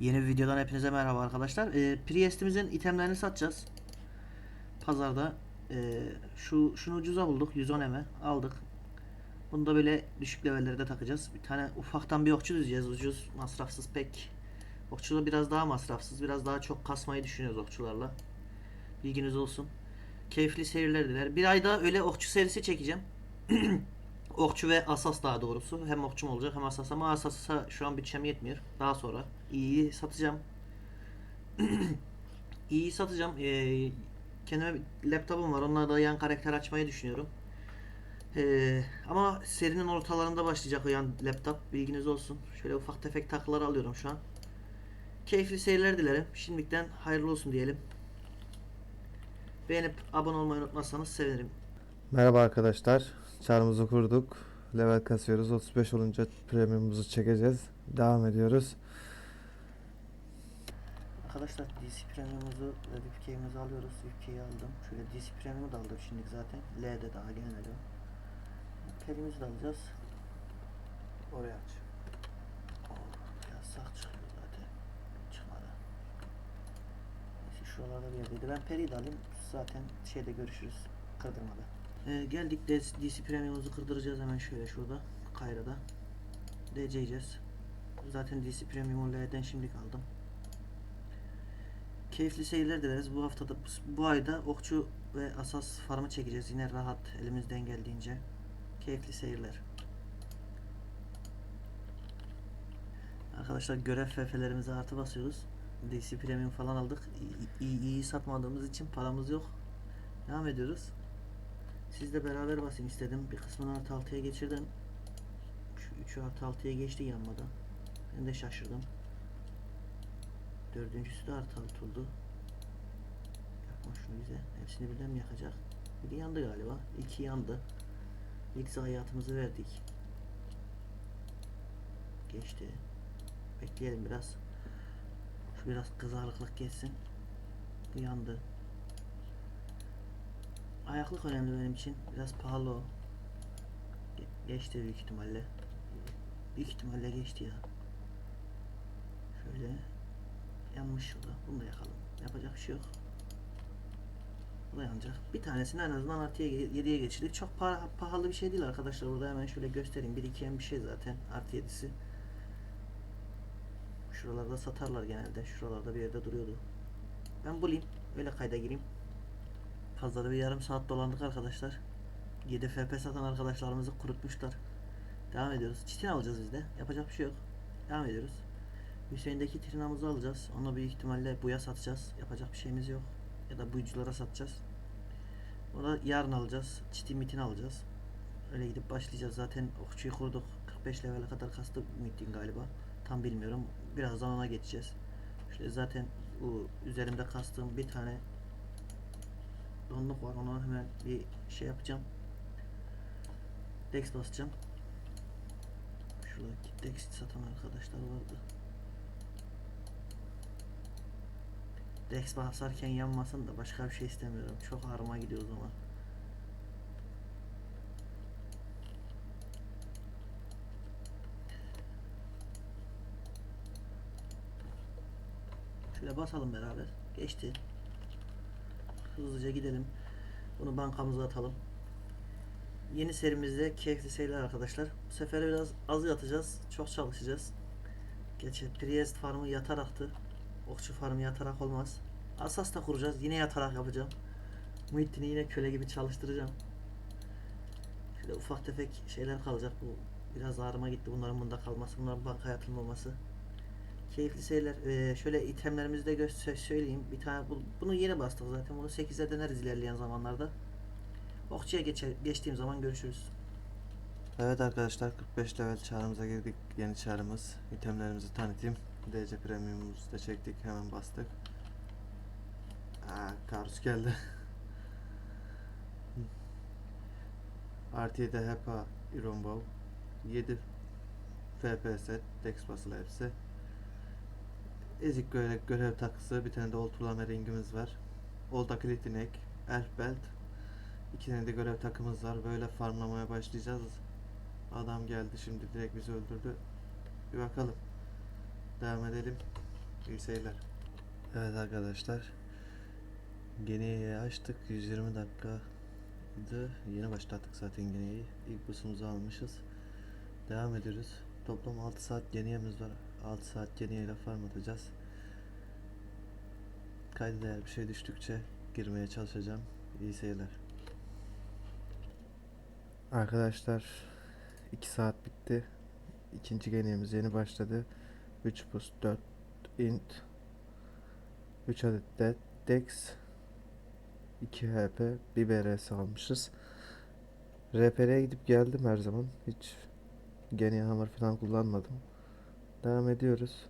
Yeni bir videodan hepinize merhaba arkadaşlar. Ee, Priest'imizin itemlerini satacağız. Pazarda. Ee, şu şunu ucuza bulduk. 110 eme aldık. Bunu da böyle düşük levellerde takacağız. Bir tane ufaktan bir okçu dizeceğiz. Ucuz, masrafsız pek. Okçu da biraz daha masrafsız. Biraz daha çok kasmayı düşünüyoruz okçularla. Bilginiz olsun. Keyifli seyirler diler. Bir ayda öyle okçu serisi çekeceğim. Okçu ve asas daha doğrusu. Hem okçum olacak hem asas ama asasa şu an bütçem yetmiyor. Daha sonra iyi satacağım. iyi satacağım. Ee, kendime laptopum var. Onunla da yan karakter açmayı düşünüyorum. Ee, ama serinin ortalarında başlayacak o yan laptop. Bilginiz olsun. Şöyle ufak tefek takılar alıyorum şu an. Keyifli seyirler dilerim. Şimdiden hayırlı olsun diyelim. Beğenip abone olmayı unutmazsanız sevinirim. Merhaba arkadaşlar. Çarımızı kurduk. Level kasıyoruz. 35 olunca premiumumuzu çekeceğiz. Devam ediyoruz. Arkadaşlar DC Premium'umuzu ve VPK'imizi alıyoruz. VPK'yi aldım. Şöyle DC Premium'u da aldım şimdi zaten. L'de daha gelmedi o. Perimizi de alacağız. Oraya aç. Biraz sağ çıkıyor zaten. Çıkmadı. Neyse şuralarda bir yerdeydi. Ben Peri'yi de alayım. Zaten şeyde görüşürüz. Kırdırmada. Ee, geldik de DC Premium'umuzu kırdıracağız hemen şöyle şurada. Kayra'da. DC'yeceğiz. Zaten DC Premium'u L'den şimdi aldım. Keyifli seyirler dileriz. Bu haftada bu ayda okçu ve asas farmı çekeceğiz. Yine rahat elimizden geldiğince. Keyifli seyirler. Arkadaşlar görev FF'lerimize artı basıyoruz. DC Premium falan aldık. İyi, iyi, iyi satmadığımız için paramız yok. Devam ediyoruz. Sizle beraber basayım istedim. Bir kısmını artı 6'ya geçirdim. Şu 3'ü artı 6'ya geçti yanmadan. Ben de şaşırdım. Dördüncüsü de artı alt oldu. Yapma şunu bize. Hepsini birden mi yakacak? Biri yandı galiba. İki yandı. İlk zayiatımızı verdik. Geçti. Bekleyelim biraz. Şu biraz kızarıklık geçsin. Yandı. Ayaklık önemli benim için. Biraz pahalı o. Ge- Geçti büyük ihtimalle. Büyük ihtimalle geçti ya. Şöyle yanmış şurada. Bunu da yakalım. Yapacak bir şey yok. Bu da yanacak. Bir tanesini en azından artıya 7'ye geçirdik. Çok pa- pahalı bir şey değil arkadaşlar. Burada hemen şöyle göstereyim. 1 2 bir şey zaten. Artı 7'si. Şuralarda satarlar genelde. Şuralarda bir yerde duruyordu. Ben bulayım. Öyle kayda gireyim. Da bir yarım saat dolandık arkadaşlar. 7 FP satan arkadaşlarımızı kurutmuşlar. Devam ediyoruz. Çitin alacağız biz de. Yapacak bir şey yok. Devam ediyoruz. Hüseyin'deki trinamızı alacağız. Onu büyük ihtimalle buya satacağız. Yapacak bir şeyimiz yok. Ya da buyuculara satacağız. Onu yarın alacağız. Çiti mitin alacağız. Öyle gidip başlayacağız. Zaten okçuyu kurduk. 45 level'e kadar kastı mitin galiba. Tam bilmiyorum. Birazdan ona geçeceğiz. Şöyle zaten bu üzerimde kastığım bir tane donluk var. Ona hemen bir şey yapacağım. Dex basacağım. Şuradaki Dex satan arkadaşlar vardı. Dex basarken yanmasın da başka bir şey istemiyorum. Çok ağrıma gidiyor o zaman. Şöyle basalım beraber. Geçti. Hızlıca gidelim. Bunu bankamıza atalım. Yeni serimizde keyifli seyirler arkadaşlar. Bu sefer biraz az yatacağız. Çok çalışacağız. Geçen Priest farmı yataraktı. Okçu farmı yatarak olmaz. Asas da kuracağız. Yine yatarak yapacağım. Muhittin'i yine köle gibi çalıştıracağım. Şöyle ufak tefek şeyler kalacak. Bu biraz ağrıma gitti. Bunların bunda kalması. Bunların bankaya atılmaması. Keyifli seyirler. Ee, şöyle itemlerimizi de gö- söyleyeyim. Bir tane bu, bunu yeni bastık zaten. Bunu 8'e deneriz ilerleyen zamanlarda. Okçuya geçe, geçtiğim zaman görüşürüz. Evet arkadaşlar 45 level çağrımıza girdik. Yeni çağrımız. İtemlerimizi tanıtayım. DC premiumumuzu da çektik. Hemen bastık. Aa, Karus geldi. 7 HEPA Iron Bow. 7 FP set. Dex basılı hepsi. Ezik görev, görev takısı. Bir tane de oltulama ringimiz var. Olta Klitinek. Elf Belt. İki tane de görev takımız var. Böyle farmlamaya başlayacağız. Adam geldi şimdi direkt bizi öldürdü. Bir bakalım. Devam edelim. İyi seyirler. Evet arkadaşlar. Geneyi açtık. 120 dakikaydı. Yeni başlattık zaten geneyi. İlk busumuzu almışız. Devam ediyoruz. Toplam 6 saat geniyemiz var. 6 saat geniyeyle farm atacağız. Kayda değer bir şey düştükçe girmeye çalışacağım. İyi seyirler. Arkadaşlar 2 saat bitti. İkinci geniyemiz yeni başladı. 3 boost 4 int 3 adet de dex 2 HP 1 BRS almışız. RPR'ye gidip geldim her zaman. Hiç geniye hammer falan kullanmadım. Devam ediyoruz.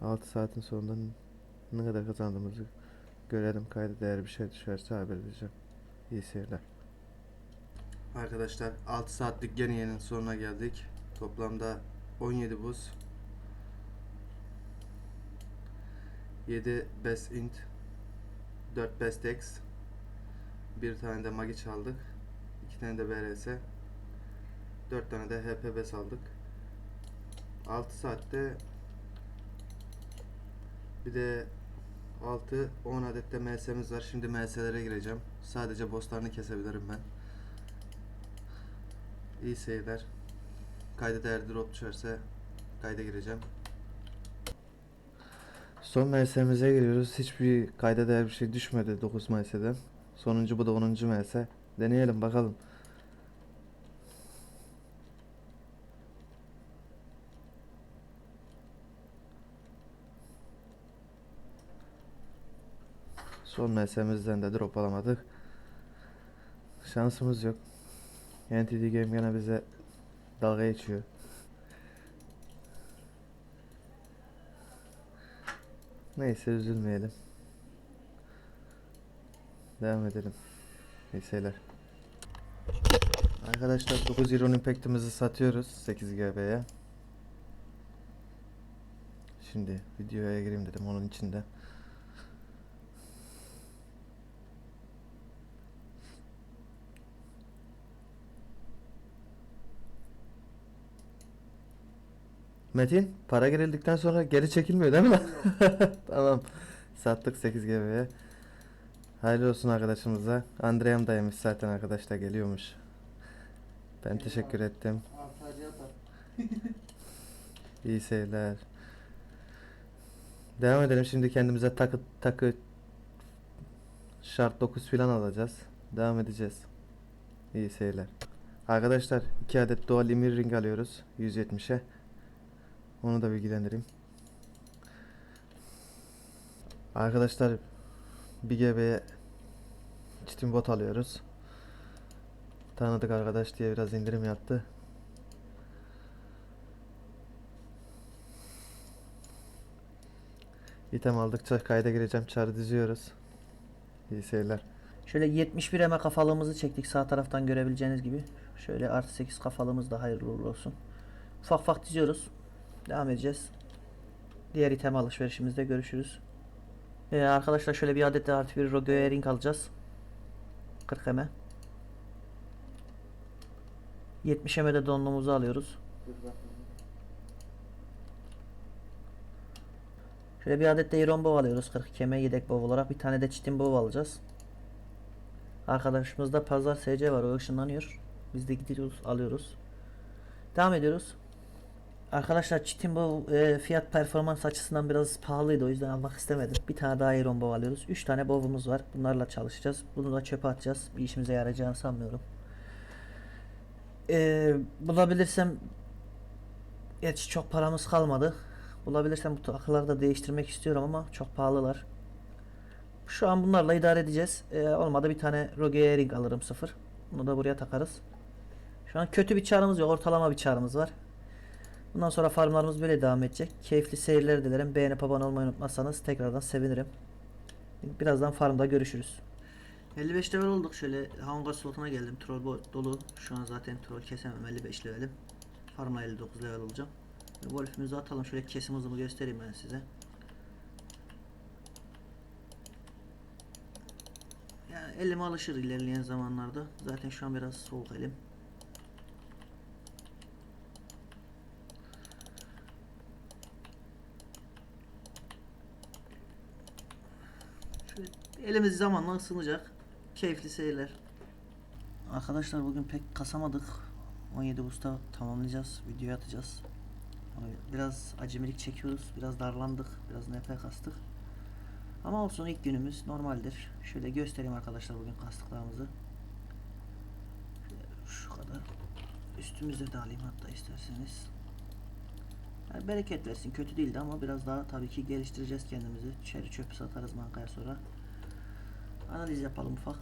6 saatin sonunda ne kadar kazandığımızı görelim. Kayda değer bir şey düşerse haber vereceğim. İyi seyirler. Arkadaşlar 6 saatlik geniyenin sonuna geldik. Toplamda 17 buz 7 best int 4 best dex bir tane de magi çaldık 2 tane de BRS 4 tane de HP bes aldık 6 saatte bir de 6 10 adet de MS'miz var şimdi MS'lere gireceğim sadece bosslarını kesebilirim ben İyi seyirler kayda değer drop düşerse kayda gireceğim Son MS'mize giriyoruz. Hiçbir kayda değer bir şey düşmedi 9 MS'den. Sonuncu bu da 10. MS. Deneyelim bakalım. Son MS'mizden de drop alamadık. Şansımız yok. NTD Game gene bize dalga geçiyor. Neyse üzülmeyelim. Devam edelim. Seyirler. Arkadaşlar 9 Euro Impact'ımızı satıyoruz 8 GB'ye. Şimdi videoya gireyim dedim onun içinde. Metin para girildikten sonra geri çekilmiyor değil mi? tamam. Sattık 8 GB'ye. Hayırlı olsun arkadaşımıza. Andreyam dayımış zaten arkadaşlar geliyormuş. Ben teşekkür ettim. İyi seyirler. Devam edelim şimdi kendimize takı takı şart 9 filan alacağız. Devam edeceğiz. İyi seyirler. Arkadaşlar 2 adet dual emir ring alıyoruz 170'e. Onu da bilgilendireyim. Arkadaşlar 1 GB'ye çitin bot alıyoruz. Tanıdık arkadaş diye biraz indirim yaptı. İtem aldıkça kayda gireceğim. Çarı diziyoruz. İyi seyirler. Şöyle 71 eme kafalığımızı çektik sağ taraftan görebileceğiniz gibi. Şöyle artı 8 kafalığımız da hayırlı uğurlu olsun. Ufak ufak diziyoruz. Devam edeceğiz. Diğer item alışverişimizde görüşürüz. Ee, arkadaşlar şöyle bir adet de artı bir Rogue Ring alacağız. 40 eme. 70 eme de donluğumuzu alıyoruz. Şöyle bir adet de Iron Bow alıyoruz 42 eme yedek bow olarak. Bir tane de Chitin Bow alacağız. Arkadaşımızda pazar SC var o ışınlanıyor. Biz de gidiyoruz alıyoruz. Devam ediyoruz. Arkadaşlar Chitin Bow e, fiyat performans açısından biraz pahalıydı o yüzden almak istemedim. Bir tane daha Iron Bow alıyoruz. 3 tane bow'umuz var. Bunlarla çalışacağız. Bunu da çöpe atacağız. Bir işimize yarayacağını sanmıyorum. E, bulabilirsem Gerçi çok paramız kalmadı. Bulabilirsem bu takıları da değiştirmek istiyorum ama çok pahalılar. Şu an bunlarla idare edeceğiz. Ee, olmadı bir tane Rogue Ring alırım sıfır. Bunu da buraya takarız. Şu an kötü bir çarımız yok. Ortalama bir çarımız var. Bundan sonra farmlarımız böyle devam edecek. Keyifli seyirler dilerim. Beğenip abone olmayı unutmazsanız tekrardan sevinirim. Birazdan farmda görüşürüz. 55 level olduk. Şöyle hangar slotuna geldim. Troll dolu. Şu an zaten troll kesemem. 55 levelim. Farmla 59 level olacağım. Wolf'ümüzü atalım. Şöyle kesim hızımı göstereyim ben size. Yani elim alışır ilerleyen zamanlarda. Zaten şu an biraz soğuk elim. Şöyle elimiz zamanla ısınacak. Keyifli seyirler. Arkadaşlar bugün pek kasamadık. 17 Usta tamamlayacağız. Video atacağız. Biraz acemilik çekiyoruz. Biraz darlandık. Biraz NP kastık. Ama olsun ilk günümüz normaldir. Şöyle göstereyim arkadaşlar bugün kastıklarımızı. Şu kadar. Üstümüze de alayım hatta isterseniz. Yani bereket versin. Kötü değildi ama biraz daha tabii ki geliştireceğiz kendimizi. Çeri çöpü satarız bankaya sonra. Analiz yapalım ufak.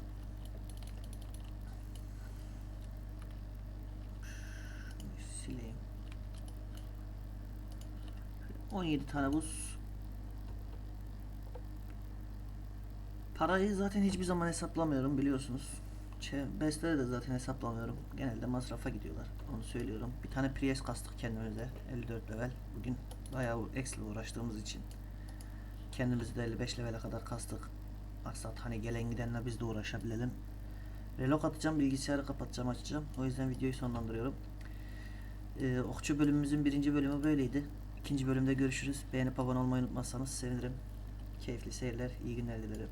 Sileyim. 17 tane buz. Parayı zaten hiçbir zaman hesaplamıyorum biliyorsunuz. Çe- Besleri de zaten hesaplamıyorum. Genelde masrafa gidiyorlar. Onu söylüyorum. Bir tane Prius kastık kendimize. 54 level. Bugün bayağı Excel uğraştığımız için. Kendimizi de 55 levele kadar kastık. Maksat hani gelen gidenle biz de uğraşabilelim. Relok atacağım, bilgisayarı kapatacağım, açacağım. O yüzden videoyu sonlandırıyorum. Ee, okçu bölümümüzün birinci bölümü böyleydi. İkinci bölümde görüşürüz. Beğenip abone olmayı unutmazsanız sevinirim. Keyifli seyirler, iyi günler dilerim.